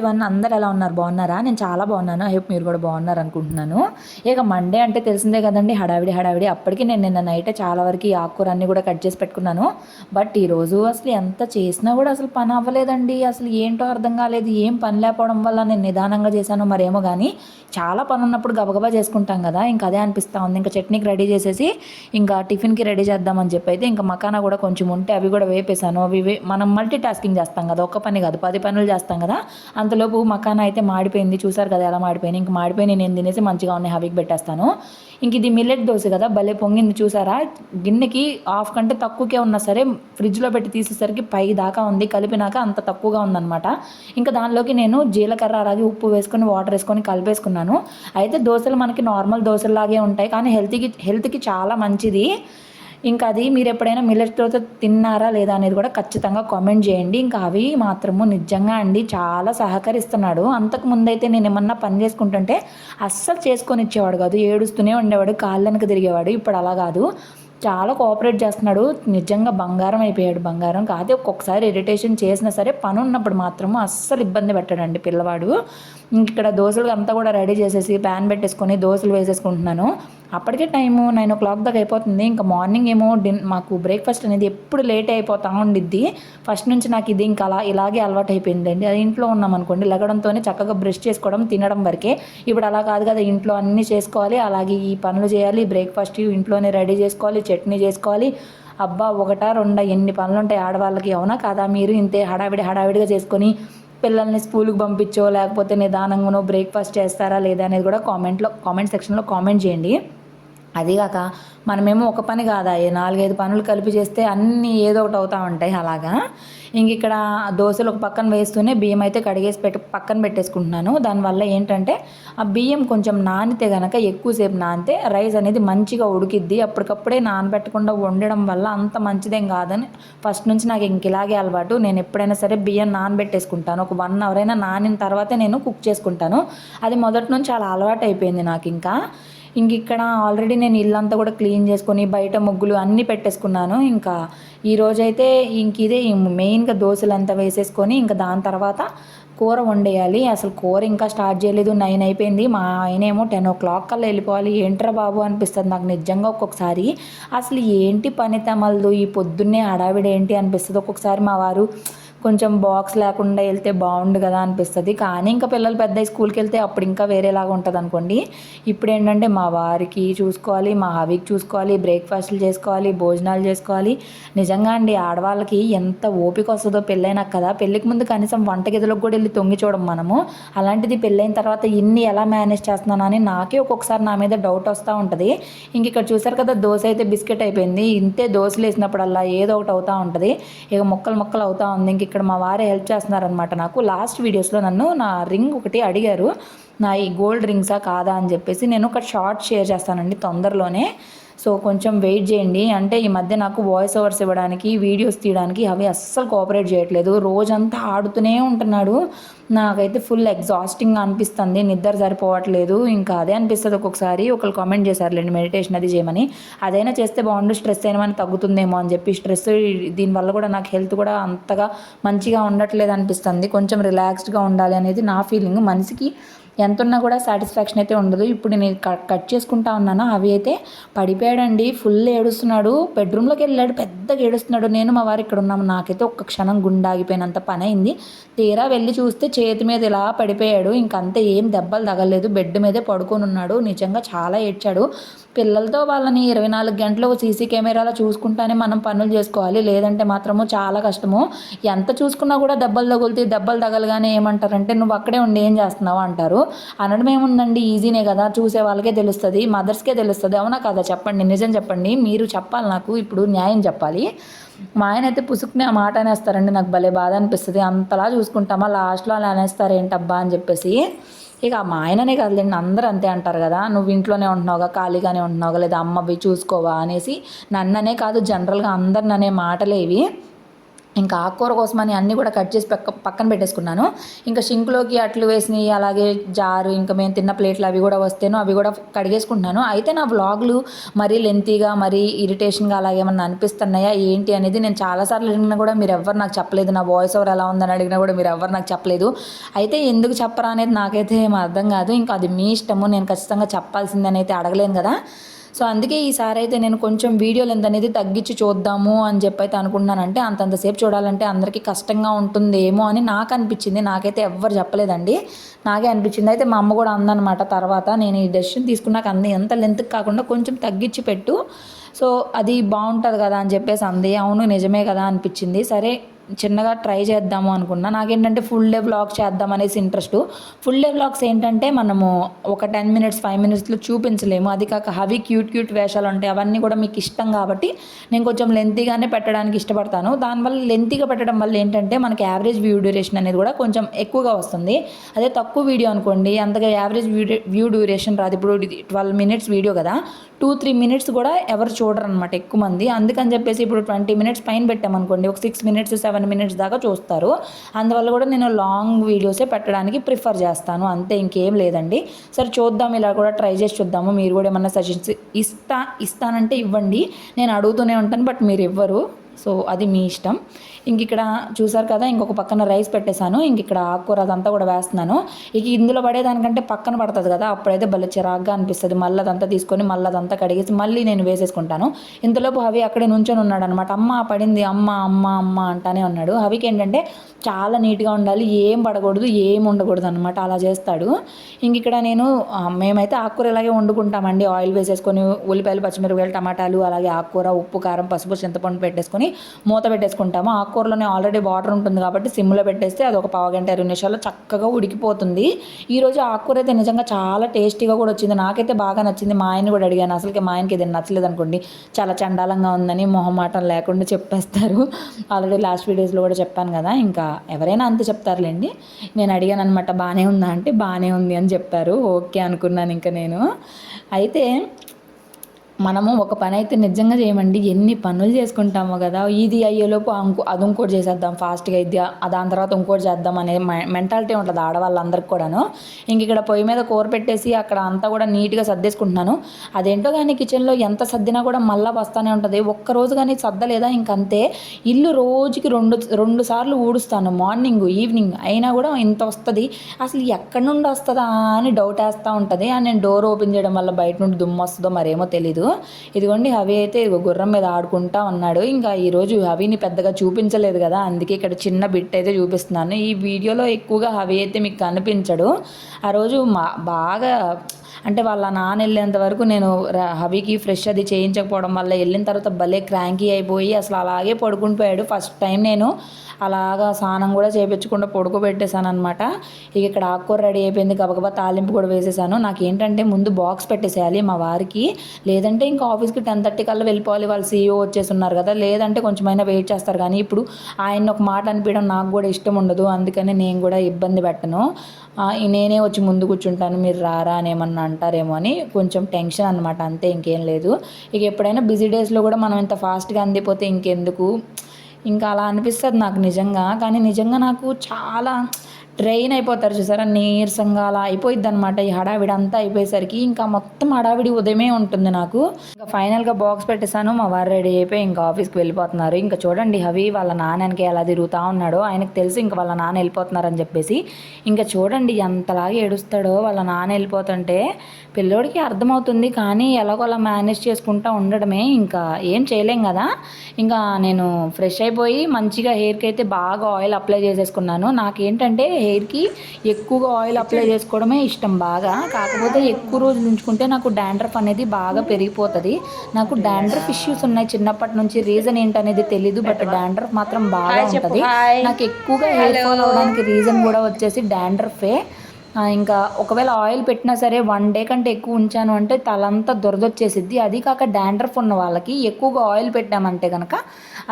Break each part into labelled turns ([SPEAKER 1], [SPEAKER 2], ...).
[SPEAKER 1] One అందరు ఎలా ఉన్నారు? బాగున్నారా? నేను చాలా బాగున్నాను. ఐ హోప్ మీరు కూడా బాగున్నారు అనుకుంటున్నాను. ఇక మండే అంటే తెలిసిందే కదండి హడావిడి హడావిడి. అప్పటికి నేను నిన్న నైట్ చాలా వరకు ఈ ఆకుకూర అన్నీ కూడా కట్ చేసి పెట్టుకున్నాను. బట్ ఈరోజు అసలు ఎంత చేసినా కూడా అసలు పని అవ్వలేదండి. అసలు ఏంటో అర్థం కాలేదు. ఏం పని లేకపోవడం వల్ల నేను నిదానంగా చేశాను మరేమో కానీ చాలా పని ఉన్నప్పుడు గబగబా చేసుకుంటాం కదా. ఇంకా అదే అనిపిస్తూ ఉంది. ఇంకా చట్నీకి రెడీ చేసేసి ఇంకా టిఫిన్కి రెడీ చేద్దామని చెప్పి అయితే ఇంకా మకానా కూడా కొంచెం ఉంటే అవి కూడా వేపేసాను అవి వే- మనం మల్టీ టాస్కింగ్ చేస్తాం కదా. ఒక్క పని కాదు పది పనులు చేస్తాం కదా. అంతలోపు మకాన అయితే మాడిపోయింది. చూసారు కదా ఎలా మాడిపోయింది? ఇంక మాడిపోయి నేను తినేసి మంచిగా ఉన్నాయి హవికి పెట్టేస్తాను. ఇంక ఇది మిల్లెట్ దోశ కదా భలే పొంగింది చూసారా? గిన్నెకి హాఫ్ కంటే తక్కువకే ఉన్నా సరే ఫ్రిడ్జ్లో పెట్టి తీసేసరికి పై దాకా ఉంది కలిపినాక అంత తక్కువగా ఉందన్నమాట. ఇంకా దానిలోకి నేను జీలకర్ర అలాగే ఉప్పు వేసుకొని వాటర్ వేసుకొని కలిపేసుకున్నాను. అయితే దోశలు మనకి నార్మల్ దోశలాగే ఉంటాయి కానీ హెల్త్కి హెల్త్కి చాలా మంచిది. ఇంకా అది మీరు ఎప్పుడైనా మిల్లెట్స్తో తిన్నారా లేదా అనేది కూడా ఖచ్చితంగా కామెంట్ చేయండి. ఇంకా అవి మాత్రము నిజంగా అండి చాలా సహకరిస్తున్నాడు. అంతకు ముందైతే నేను ఏమన్నా పని చేసుకుంటుంటే అస్సలు చేసుకొని ఇచ్చేవాడు కాదు. ఏడుస్తూనే ఉండేవాడు కాళ్ళనికి తిరిగేవాడు. ఇప్పుడు అలా కాదు. చాలా కోఆపరేట్ చేస్తున్నాడు. నిజంగా బంగారం అయిపోయాడు. బంగారం కాదు. ఒక్కొక్కసారి ఇరిటేషన్ చేసినా సరే పని ఉన్నప్పుడు మాత్రము అస్సలు ఇబ్బంది పెట్టాడండి పిల్లవాడు. ఇంక ఇక్కడ దోశలు అంతా కూడా రెడీ చేసేసి ప్యాన్ పెట్టేసుకొని దోశలు వేసేసుకుంటున్నాను. అప్పటికే టైము నైన్ ఓ క్లాక్ దాకా అయిపోతుంది. ఇంకా మార్నింగ్ ఏమో డిన్ మాకు బ్రేక్ఫాస్ట్ అనేది ఎప్పుడు లేట్ అయిపోతా ఉండిద్ది. ఫస్ట్ నుంచి నాకు ఇది ఇంకా అలా ఇలాగే అలవాటు అయిపోయిందండి. అది ఇంట్లో ఉన్నాం అనుకోండి లెగడంతోనే చక్కగా బ్రష్ చేసుకోవడం తినడం వరకే. ఇప్పుడు అలా కాదు కదా ఇంట్లో అన్నీ చేసుకోవాలి. అలాగే ఈ పనులు చేయాలి బ్రేక్ఫాస్ట్ ఇంట్లోనే రెడీ చేసుకోవాలి చట్నీ చేసుకోవాలి. అబ్బా ఒకట రెండా ఎన్ని పనులు ఉంటాయి ఆడవాళ్ళకి అవునా కాదా మీరు? ఇంతే హడావిడి హడావిడిగా చేసుకొని పిల్లల్ని స్కూల్కి పంపించో లేకపోతే నిదానంగానో బ్రేక్ఫాస్ట్ చేస్తారా లేదా అనేది కూడా కామెంట్లో కామెంట్ సెక్షన్లో కామెంట్ చేయండి. అదిగాక మనమేమో ఒక పని కాదా ఏ నాలుగైదు పనులు కలిపి చేస్తే అన్నీ ఏదో ఒకటి అవుతూ ఉంటాయి అలాగా. ఇంక ఇక్కడ దోశలు ఒక పక్కన వేస్తూనే బియ్యం అయితే కడిగేసి పెట్టి పక్కన పెట్టేసుకుంటున్నాను. దానివల్ల ఏంటంటే ఆ బియ్యం కొంచెం నానితే గనక ఎక్కువసేపు నానితే రైస్ అనేది మంచిగా ఉడికిద్ది. అప్పటికప్పుడే నానబెట్టకుండా వండడం వల్ల అంత మంచిదేం కాదని ఫస్ట్ నుంచి నాకు ఇంక ఇలాగే అలవాటు. నేను ఎప్పుడైనా సరే బియ్యం నానబెట్టేసుకుంటాను. ఒక వన్ అవర్ అయినా నానిన తర్వాతే నేను కుక్ చేసుకుంటాను. అది మొదటి నుంచి చాలా అలవాటు అయిపోయింది నాకు ఇంకా. ఇంక ఇక్కడ ఆల్రెడీ నేను ఇల్లంతా కూడా క్లీన్ చేసుకొని బయట ముగ్గులు అన్నీ పెట్టేసుకున్నాను. ఇంకా ఈ రోజైతే ఇంక ఇదే మెయిన్గా దోశలు అంతా వేసేసుకొని ఇంకా దాని తర్వాత కూర వండేయాలి. అసలు కూర ఇంకా స్టార్ట్ చేయలేదు. నైన్ అయిపోయింది. మా ఆయన ఏమో టెన్ ఓ క్లాక్ కల్లా వెళ్ళిపోవాలి. ఏంట్రా బాబు అనిపిస్తుంది నాకు నిజంగా ఒక్కొక్కసారి. అసలు ఏంటి పని తమలదు? ఈ పొద్దున్నే హడావిడేంటి అనిపిస్తుంది? ఒక్కొక్కసారి మా వారు కొంచెం బాక్స్ లేకుండా వెళ్తే బాగుండు కదా అనిపిస్తుంది. కానీ ఇంకా పిల్లలు పెద్ద స్కూల్కి వెళ్తే అప్పుడు ఇంకా వేరేలాగా ఉంటుంది అనుకోండి. ఇప్పుడు ఏంటంటే మా వారికి చూసుకోవాలి మా హవికి చూసుకోవాలి బ్రేక్ఫాస్ట్లు చేసుకోవాలి భోజనాలు చేసుకోవాలి. నిజంగా అండి ఆడవాళ్ళకి ఎంత ఓపిక వస్తుందో పెళ్ళైనాక కదా. పెళ్ళికి ముందు కనీసం వంటగదిలోకి కూడా వెళ్ళి తొంగి చూడం మనము. అలాంటిది పెళ్ళైన తర్వాత ఇన్ని ఎలా మేనేజ్ చేస్తున్నాను అని నాకే ఒక్కొక్కసారి నా మీద డౌట్ వస్తూ ఉంటుంది. ఇంక ఇక్కడ చూసారు కదా దోశ అయితే బిస్కెట్ అయిపోయింది. ఇంతే దోశలు వేసినప్పుడల్లా ఏదో ఒకటి అవుతూ ఉంటుంది. ఇక మొక్కలు మొక్కలు అవుతూ ఉంది. ఇంక ఇక్కడ మా వారే హెల్ప్ చేస్తున్నారనమాట నాకు. లాస్ట్ వీడియోస్లో నన్ను నా రింగ్ ఒకటి అడిగారు. నా ఈ గోల్డ్ రింగ్సా కాదా అని చెప్పేసి నేను ఒక షార్ట్ షేర్ చేస్తానండి తొందరలోనే. సో కొంచెం వెయిట్ చేయండి. అంటే ఈ మధ్య నాకు వాయిస్ ఓవర్స్ ఇవ్వడానికి వీడియోస్ తీయడానికి అవి అస్సలు కోఆపరేట్ చేయట్లేదు. రోజంతా ఆడుతూనే ఉంటున్నాడు. నాకైతే ఫుల్ ఎగ్జాస్టింగ్ అనిపిస్తుంది. నిద్ర సరిపోవట్లేదు. ఇంకా అదే అనిపిస్తుంది ఒక్కొక్కసారి. ఒకళ్ళు కామెంట్ చేశారులేండి మెడిటేషన్ అది చేయమని. అదైనా చేస్తే బాగుండు స్ట్రెస్ అయినా తగ్గుతుందేమో అని చెప్పి స్ట్రెస్ దీనివల్ల కూడా నాకు హెల్త్ కూడా అంతగా మంచిగా ఉండట్లేదు అనిపిస్తుంది. కొంచెం రిలాక్స్డ్గా ఉండాలి అనేది నా ఫీలింగ్ మనిషికి ఎంత ఉన్నా కూడా సాటిస్ఫాక్షన్ అయితే ఉండదు. ఇప్పుడు నేను కట్ కట్ చేసుకుంటా ఉన్నాను. అవి అయితే పడిపోయాడండి. ఫుల్ ఏడుస్తున్నాడు. బెడ్రూమ్లోకి వెళ్ళాడు. పెద్దగా ఏడుస్తున్నాడు. నేను మా వారు ఇక్కడ ఉన్నాము. నాకైతే ఒక్క క్షణం గుండె ఆగిపోయినంత పని అయింది తీరా వెళ్ళి చూస్తే చేతి మీద ఇలా పడిపోయాడు. ఇంకంతే ఏం దెబ్బలు తగలేదు. బెడ్ మీదే పడుకొని ఉన్నాడు. నిజంగా చాలా ఏడ్చాడు. పిల్లలతో వాళ్ళని ఇరవై నాలుగు గంటలు సీసీ కెమెరాలో చూసుకుంటానే మనం పనులు చేసుకోవాలి. లేదంటే మాత్రము చాలా కష్టము. ఎంత చూసుకున్నా కూడా దెబ్బలు తగులుతాయి. దెబ్బలు తగలగానే ఏమంటారంటే నువ్వు అక్కడే ఉండి ఏం చేస్తున్నావు? అంటారు. అనడం ఏముందండి? ఈజీనే కదా? చూసే వాళ్ళకే తెలుస్తుంది మదర్స్కే తెలుస్తుంది. అవునా కదా? చెప్పండి నిజం చెప్పండి. మీరు చెప్పాలి నాకు ఇప్పుడు న్యాయం చెప్పాలి. మా ఆయన అయితే పుసుకునే మాట అనేస్తారండి. నాకు భలే బాధ అనిపిస్తుంది. అంతలా చూసుకుంటామా? లాస్ట్లో అలా అనేస్తారు ఏంటబ్బా అని చెప్పేసి. ఇక మా ఆయననే కదండి అందరూ అంతే అంటారు కదా? నువ్వు ఇంట్లోనే ఉంటున్నావుగా ఖాళీగానే ఉంటున్నావుగా లేదా అమ్మవి చూసుకోవా అనేసి నన్ననే కాదు జనరల్గా అందరిననే అనే మాటలే ఇవి ఇంకా ఆకుకూర కోసమని అన్నీ కూడా కట్ చేసి పక్క పక్కన పెట్టేసుకున్నాను. ఇంకా షింక్లోకి అట్లు వేసినవి అలాగే జారు ఇంకా మేము తిన్న ప్లేట్లు అవి కూడా వస్తేనో అవి కూడా కడిగేసుకుంటున్నాను. అయితే నా వ్లాగ్లు మరీ లెంతీగా మరీ ఇరిటేషన్గా అలాగేమన్నా అనిపిస్తున్నాయా ఏంటి అనేది నేను చాలాసార్లు అడిగినా కూడా మీరు ఎవరు నాకు చెప్పలేదు. నా వాయిస్ ఓవర్ ఎలా ఉందని అడిగినా కూడా మీరు ఎవరు నాకు చెప్పలేదు. అయితే ఎందుకు చెప్పరా అనేది నాకైతే ఏం అర్థం కాదు. ఇంకా అది మీ ఇష్టము నేను ఖచ్చితంగా చెప్పాల్సిందని అయితే అడగలేను కదా. సో అందుకే ఈసారి అయితే నేను కొంచెం వీడియో లెంత్ అనేది తగ్గించి చూద్దాము అని చెప్పి అయితే అనుకుంటున్నానంటే అంతంతసేపు చూడాలంటే అందరికీ కష్టంగా ఉంటుందేమో అని నాకు అనిపించింది. నాకైతే ఎవ్వరు చెప్పలేదండి. నాకే అనిపించింది. అయితే మా అమ్మ కూడా అందనమాట తర్వాత నేను ఈ డెసిషన్ తీసుకున్నాక అంది ఎంత లెంత్ కాకుండా కొంచెం తగ్గించి పెట్టు. సో అది బాగుంటుంది కదా అని చెప్పేసి అంది. అవును నిజమే కదా అనిపించింది. సరే చిన్నగా ట్రై చేద్దాము అనుకున్నా. నాకేంటంటే ఫుల్ డే వ్లాగ్ చేద్దాం అనేసి ఇంట్రెస్ట్ ఫుల్ డే వ్లాగ్స్ ఏంటంటే మనము ఒక టెన్ మినిట్స్ ఫైవ్ మినిట్స్లో చూపించలేము. అది కాక హవి క్యూట్ క్యూట్ వేషాలు ఉంటాయి. అవన్నీ కూడా మీకు ఇష్టం కాబట్టి నేను కొంచెం లెంతీగానే పెట్టడానికి ఇష్టపడతాను. దానివల్ల లెంతీగా పెట్టడం వల్ల ఏంటంటే మనకి యావరేజ్ వ్యూ డ్యూరేషన్ అనేది కూడా కొంచెం ఎక్కువగా వస్తుంది. అదే తక్కువ వీడియో అనుకోండి అంతగా యావరేజ్ వ్యూ వ్యూ డ్యూరేషన్ రాదు. ఇప్పుడు ట్వెల్వ్ మినిట్స్ వీడియో కదా. టూ త్రీ మినిట్స్ కూడా ఎవరు చూడరు అనమాట ఎక్కువ మంది. అందుకని చెప్పేసి ఇప్పుడు ట్వంటీ మినిట్స్ పైన పెట్టామనుకోండి ఒక సిక్స్ మినిట్స్ సెవెన్ మినిట్స్ దాకా చూస్తారు. అందువల్ల కూడా నేను లాంగ్ వీడియోసే పెట్టడానికి ప్రిఫర్ చేస్తాను. అంతే ఇంకేం లేదండి. సరే చూద్దాం ఇలా కూడా ట్రై చేసి చూద్దాము. మీరు కూడా ఏమన్నా సజెషన్స్ ఇస్తా ఇస్తానంటే ఇవ్వండి. నేను అడుగుతూనే ఉంటాను బట్ మీరు ఇవ్వరు. సో అది మీ ఇష్టం. ఇంక ఇక్కడ చూసారు కదా ఇంకొక పక్కన రైస్ పెట్టేశాను. ఇంక ఇక్కడ ఆకుకూర అదంతా కూడా వేస్తున్నాను. ఇక ఇందులో పడేదానికంటే పక్కన పడుతుంది కదా అప్పుడైతే భలే చిరాగ్గా అనిపిస్తుంది. మళ్ళీ అదంతా తీసుకొని మళ్ళీ అదంతా కడిగేసి మళ్ళీ నేను వేసేసుకుంటాను. ఇంతలోపు హవి అక్కడే నుంచొని ఉన్నాడు అనమాట అమ్మ పడింది అమ్మ అమ్మ అమ్మ అంటానే ఉన్నాడు. హవికి ఏంటంటే చాలా నీట్గా ఉండాలి ఏం పడకూడదు ఏం ఉండకూడదు అనమాట అలా చేస్తాడు. ఇంక ఇక్కడ నేను మేమైతే ఆకుకూర ఇలాగే వండుకుంటామండి. ఆయిల్ వేసేసుకొని ఉల్లిపాయలు పచ్చిమిరపకాయలు టమాటాలు అలాగే ఆకుకూర ఉప్పు కారం పసుపు చింతపండు పెట్టేసుకొని మూత పెట్టేసుకుంటాము. ఆకు ఆకుకూరలోనే ఆల్రెడీ వాటర్ ఉంటుంది కాబట్టి సిమ్లో పెట్టేస్తే అది ఒక పావు గంట ఇరవై నిమిషాల్లో చక్కగా ఉడికిపోతుంది. ఈరోజు ఆకుకూర అయితే నిజంగా చాలా టేస్టీగా కూడా వచ్చింది. నాకైతే బాగా నచ్చింది. మా ఆయన కూడా అడిగాను. అసలుకి మా ఆయనకి ఇది నచ్చలేదు అనుకోండి. చాలా చండాలంగా ఉందని మొహమాటం లేకుండా చెప్పేస్తారు. ఆల్రెడీ లాస్ట్ వీడియోస్లో కూడా చెప్పాను కదా. ఇంకా ఎవరైనా అంతే చెప్తారులేండి. నేను అడిగాను అనమాట బాగానే ఉందా? అంటే బాగానే ఉంది అని చెప్పారు. ఓకే అనుకున్నాను ఇంకా నేను. అయితే మనము ఒక పని అయితే నిజంగా చేయమండి. ఎన్ని పనులు చేసుకుంటామో కదా. ఇది అయ్యేలోపు ఇంకో అది ఇంకోటి చేసేద్దాం. ఫాస్ట్గా ఇది దాని తర్వాత ఇంకోటి చేద్దాం అనే మెంటాలిటీ ఉంటుంది ఆడవాళ్ళందరికి కూడాను. ఇంక ఇక్కడ పొయ్యి మీద కూర పెట్టేసి అక్కడ అంతా కూడా నీట్గా సర్దేసుకుంటున్నాను. అదేంటో కానీ కిచెన్లో ఎంత సర్దినా కూడా మళ్ళీ వస్తానే ఉంటుంది. ఒక్క రోజు కానీ సర్దలేదా? ఇంకంతే. ఇల్లు రోజుకి రెండు రెండు సార్లు ఊడుస్తాను. మార్నింగ్ ఈవినింగ్ అయినా కూడా ఇంత వస్తుంది. అసలు ఎక్కడి నుండి వస్తుందా అని డౌట్ వేస్తూ ఉంటుంది నేను డోర్ ఓపెన్ చేయడం వల్ల బయట నుండి దుమ్ము వస్తుందో మరేమో తెలీదు. ఇదిగోండి హవి అయితే గుర్రం మీద ఆడుకుంటా ఉన్నాడు. ఇంకా ఈరోజు హవిని పెద్దగా చూపించలేదు కదా అందుకే ఇక్కడ చిన్న బిట్ అయితే చూపిస్తున్నాను. ఈ వీడియోలో ఎక్కువగా హవి అయితే మీకు కనిపించడు. ఆ రోజు మా బాగా అంటే వాళ్ళ నాన్న వెళ్ళేంత వరకు నేను హవికి ఫ్రెష్ అది చేయించకపోవడం వల్ల వెళ్ళిన తర్వాత భలే క్రాంకీ అయిపోయి అసలు అలాగే పడుకుని పోయాడు. ఫస్ట్ టైం నేను అలాగా స్నానం కూడా చేయించకుండా పడుకోబెట్టేశాను అనమాట ఇక ఇక్కడ ఆకుకూర రెడీ అయిపోయింది గబగబా తాలింపు కూడా వేసేసాను. నాకు ఏంటంటే ముందు బాక్స్ పెట్టేసేయాలి మా వారికి. లేదంటే ఇంకా ఆఫీస్కి టెన్ థర్టీ కల్లా వెళ్ళిపోవాలి. వాళ్ళు సీఈఓ వచ్చేసి ఉన్నారు కదా. లేదంటే కొంచెమైనా వెయిట్ చేస్తారు. కానీ ఇప్పుడు ఆయన ఒక మాట అనిపించడం నాకు కూడా ఇష్టం ఉండదు. అందుకని నేను కూడా ఇబ్బంది పెట్టను. నేనే వచ్చి ముందు కూర్చుంటాను. మీరు రారా అని ఏమన్నా అంటారేమో అని కొంచెం టెన్షన్ అనమాట అంతే ఇంకేం లేదు. ఇక ఎప్పుడైనా బిజీ డేస్లో కూడా మనం ఇంత ఫాస్ట్గా అందిపోతే ఇంకెందుకు? ఇంకా అలా అనిపిస్తుంది నాకు నిజంగా. కానీ నిజంగా నాకు చాలా ట్రైన్ అయిపోతారు చూసారా? నీరసంగా అలా అయిపోయింది అనమాట ఈ హడావిడి అంతా అయిపోయేసరికి ఇంకా మొత్తం హడావిడి ఉదయమే ఉంటుంది నాకు. ఇంకా ఫైనల్గా బాక్స్ పెట్టేశాను. మా వారు రెడీ అయిపోయి ఇంకా ఆఫీస్కి వెళ్ళిపోతున్నారు. ఇంకా చూడండి హవి వాళ్ళ నాన్నకి ఎలా తిరుగుతూ ఉన్నాడో ఆయనకు తెలుసు ఇంకా వాళ్ళ నాన్న వెళ్ళిపోతున్నారని చెప్పేసి. ఇంకా చూడండి ఎంతలాగా ఏడుస్తాడో వాళ్ళ నాన్న వెళ్ళిపోతుంటే పిల్లోడికి అర్థమవుతుంది. కానీ ఎలాగోలా మేనేజ్ చేసుకుంటూ ఉండడమే ఇంకా ఏం చేయలేం కదా. ఇంకా నేను ఫ్రెష్ అయిపోయి మంచిగా హెయిర్కి అయితే బాగా ఆయిల్ అప్లై చేసేసుకున్నాను. నాకేంటంటే హెయిర్కి ఎక్కువగా ఆయిల్ అప్లై చేసుకోవడమే ఇష్టం బాగా. కాకపోతే ఎక్కువ రోజులు ఉంచుకుంటే నాకు డాండ్రఫ్ అనేది బాగా పెరిగిపోతుంది. నాకు డాండ్రఫ్ ఇష్యూస్ ఉన్నాయి చిన్నప్పటి నుంచి. రీజన్ ఏంటనేది తెలీదు బట్ డాండ్రఫ్ మాత్రం బాగా ఉంటుంది. నాకు ఎక్కువగా హెయిర్ ఫాల్ అవడానికి రీజన్ కూడా వచ్చేసి డాండ్రఫే. ఇంకా ఒకవేళ ఆయిల్ పెట్టినా సరే వన్ డే కంటే ఎక్కువ ఉంచాను అంటే తలంతా దురదొచ్చేసిద్ది. అది కాక డాండ్రఫ్ ఉన్న వాళ్ళకి ఎక్కువగా ఆయిల్ పెట్టామంటే కనుక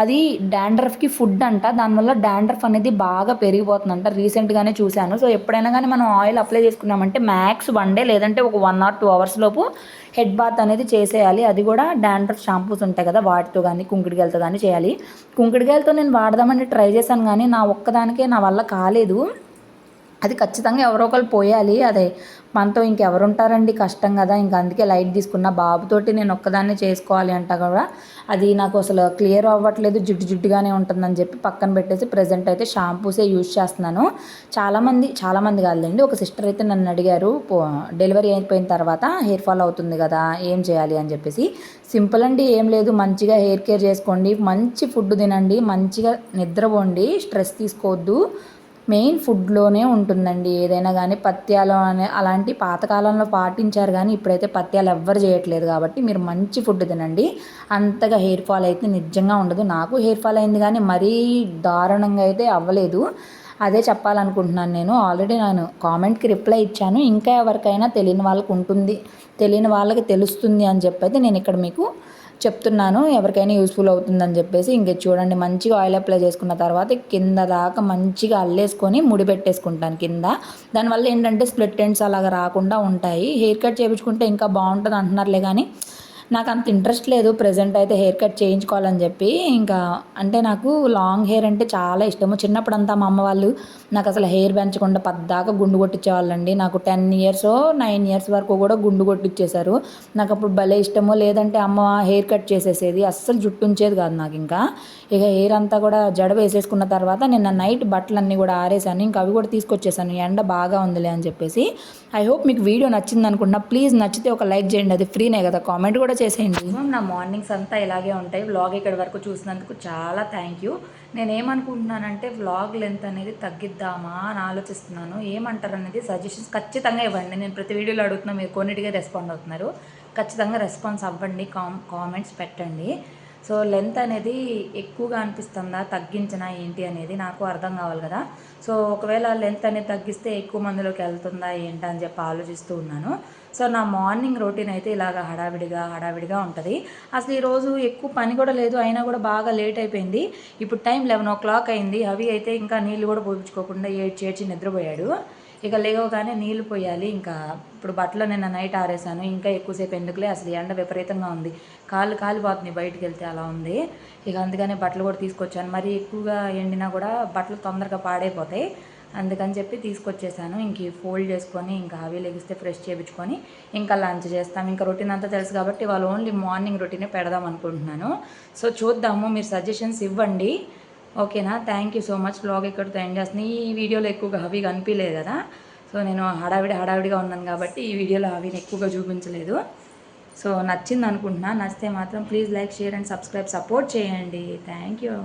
[SPEAKER 1] అది డాండ్రఫ్కి ఫుడ్ అంట. దానివల్ల డాండ్రఫ్ అనేది బాగా పెరిగిపోతుందంట. రీసెంట్గానే చూశాను. సో ఎప్పుడైనా కానీ మనం ఆయిల్ అప్లై చేసుకున్నామంటే మ్యాక్స్ వన్ డే లేదంటే ఒక వన్ ఆర్ టూ అవర్స్ లోపు హెడ్ బాత్ అనేది చేసేయాలి. అది కూడా డాండ్రఫ్ షాంపూస్ ఉంటాయి కదా వాటితో కానీ కుంకుడుకాయలతో కానీ చేయాలి. కుంకుడుకాయలతో నేను వాడదామని ట్రై చేశాను కానీ నా ఒక్కదానికే నా వల్ల కాలేదు. అది ఖచ్చితంగా ఎవరో ఒకరు పోయాలి. అదే మనతో ఇంకెవరు ఉంటారండి కష్టం కదా. ఇంకా అందుకే లైట్ తీసుకున్న. బాబుతోటి నేను ఒక్కదాన్నే చేసుకోవాలి అంట కూడా అది నాకు అసలు క్లియర్ అవ్వట్లేదు. జిడ్డు జిడ్డుగానే ఉంటుందని చెప్పి పక్కన పెట్టేసి ప్రజెంట్ అయితే షాంపూసే యూజ్ చేస్తున్నాను. చాలామంది చాలామంది కాదులేండి. ఒక సిస్టర్ అయితే నన్ను అడిగారు పో- డెలివరీ అయిపోయిన తర్వాత హెయిర్ ఫాల్ అవుతుంది కదా ఏం చేయాలి? అని చెప్పేసి. సింపుల్ అండి ఏం లేదు. మంచిగా హెయిర్ కేర్ చేసుకోండి. మంచి ఫుడ్ తినండి. మంచిగా నిద్రపోండి. స్ట్రెస్ తీసుకోవద్దు. మెయిన్ ఫుడ్లోనే ఉంటుందండి. ఏదైనా కానీ పత్యాలు అనే అలాంటి పాతకాలంలో పాటించారు కానీ ఇప్పుడైతే పత్యాలు ఎవ్వరు చేయట్లేదు కాబట్టి మీరు మంచి ఫుడ్ తినండి. అంతగా హెయిర్ ఫాల్ అయితే నిజంగా ఉండదు. నాకు హెయిర్ ఫాల్ అయింది కానీ మరీ దారుణంగా అయితే అవ్వలేదు. అదే చెప్పాలనుకుంటున్నాను నేను. ఆల్రెడీ నేను కామెంట్కి రిప్లై ఇచ్చాను. ఇంకా ఎవరికైనా తెలియని వాళ్ళకు ఉంటుంది. తెలియని వాళ్ళకి తెలుస్తుంది అని చెప్పి అయితే నేను ఇక్కడ మీకు చెప్తున్నాను ఎవరికైనా యూస్ఫుల్ అవుతుందని చెప్పేసి ఇంక చూడండి. మంచిగా ఆయిల్ అప్లై చేసుకున్న తర్వాత కింద దాకా మంచిగా అల్లేసుకొని ముడి పెట్టేసుకుంటాను కింద. దానివల్ల ఏంటంటే స్ప్లిట్ ఎండ్స్ అలాగా రాకుండా ఉంటాయి. హెయిర్ కట్ చేయించుకుంటే ఇంకా బాగుంటుంది అంటున్నారులే కానీ నాకు అంత ఇంట్రెస్ట్ లేదు ప్రజెంట్ అయితే హెయిర్ కట్ చేయించుకోవాలని చెప్పి. ఇంకా అంటే నాకు లాంగ్ హెయిర్ అంటే చాలా ఇష్టము. చిన్నప్పుడు అంతా మా అమ్మ వాళ్ళు నాకు అసలు హెయిర్ పెంచకుండా పద్దాకా గుండు కొట్టించేవాళ్ళండి నాకు టెన్ ఇయర్స్ నైన్ ఇయర్స్ వరకు కూడా గుండు కొట్టించేశారు నాకు అప్పుడు భలే ఇష్టము. లేదంటే అమ్మ హెయిర్ కట్ చేసేసేది. అస్సలు జుట్టు ఉంచేది కాదు నాకు ఇంకా ఇక హెయిర్ అంతా కూడా జడ వేసేసుకున్న తర్వాత నిన్న నైట్ బట్టలన్నీ కూడా ఆరేసాను ఇంకా అవి కూడా తీసుకొచ్చేసాను ఎండ బాగా ఉందిలే అని చెప్పేసి. ఐ హోప్ మీకు వీడియో నచ్చింది అనుకున్నా ప్లీజ్ నచ్చితే ఒక లైక్ చేయండి. అది ఫ్రీనే కదా. కామెంట్ కూడా చేసేయండి. నా మార్నింగ్స్ అంతా ఇలాగే ఉంటాయి. వ్లాగ్ ఇక్కడ వరకు చూసినందుకు చాలా థ్యాంక్ యూ నేనేమనుకుంటున్నానంటే వ్లాగ్ లెంత్ అనేది తగ్గిద్దామా అని ఆలోచిస్తున్నాను. ఏమంటారు అనేది సజెషన్స్ ఖచ్చితంగా ఇవ్వండి. నేను ప్రతి వీడియోలో అడుగుతున్నా మీరు కొన్నిటిగా రెస్పాండ్ అవుతున్నారు. ఖచ్చితంగా రెస్పాన్స్ అవ్వండి. కామ్ కామెంట్స్ పెట్టండి. సో లెంత్ అనేది ఎక్కువగా అనిపిస్తుందా తగ్గించినా ఏంటి అనేది నాకు అర్థం కావాలి కదా. సో ఒకవేళ లెంత్ అనేది తగ్గిస్తే ఎక్కువ మందిలోకి వెళ్తుందా ఏంటి అని చెప్పి ఆలోచిస్తూ ఉన్నాను. సో నా మార్నింగ్ రొటీన్ అయితే ఇలాగ హడావిడిగా హడావిడిగా ఉంటుంది. అసలు ఈరోజు ఎక్కువ పని కూడా లేదు అయినా కూడా బాగా లేట్ అయిపోయింది. ఇప్పుడు టైం లెవెన్ ఓ క్లాక్ అయింది. అవి అయితే ఇంకా నీళ్ళు కూడా పోయించుకోకుండా ఏడ్చి ఏడ్చి నిద్రపోయాడు. ఇక లేవగానే నీళ్ళు పోయాలి. ఇంకా ఇప్పుడు బట్టలు నిన్న నైట్ ఆరేసాను. ఇంకా ఎక్కువసేపు ఎందుకులే? అసలు ఎండ విపరీతంగా ఉంది. కాలు కాలిపోతుంది బయటికి వెళ్తే అలా ఉంది. ఇక అందుకనే బట్టలు కూడా తీసుకొచ్చాను. మరి ఎక్కువగా ఎండినా కూడా బట్టలు తొందరగా పాడైపోతాయి. అందుకని చెప్పి తీసుకొచ్చేసాను. ఇంక ఫోల్డ్ చేసుకొని ఇంకా అవి లెగిస్తే ఫ్రెష్ చేయించుకొని ఇంకా లంచ్ చేస్తాం. ఇంకా రొటీన్ అంతా తెలుసు కాబట్టి వాళ్ళు ఓన్లీ మార్నింగ్ రొటీనే పెడదాం అనుకుంటున్నాను. సో చూద్దాము. మీరు సజెషన్స్ ఇవ్వండి. ఓకేనా? Thank you so much blog ఇక్కడితో ఎండ్ చేస్తున్నాను ఈ వీడియోలో ఎక్కువగా అవి కనిపించలేదు కదా? సో నేను హడావిడి హడావిడిగా ఉన్నాను కాబట్టి ఈ వీడియోలో అవిని ఎక్కువగా చూపించలేదు. సో నచ్చింది అనుకుంటున్నా. నచ్చితే మాత్రం please like share and subscribe support చేయండి. Thank you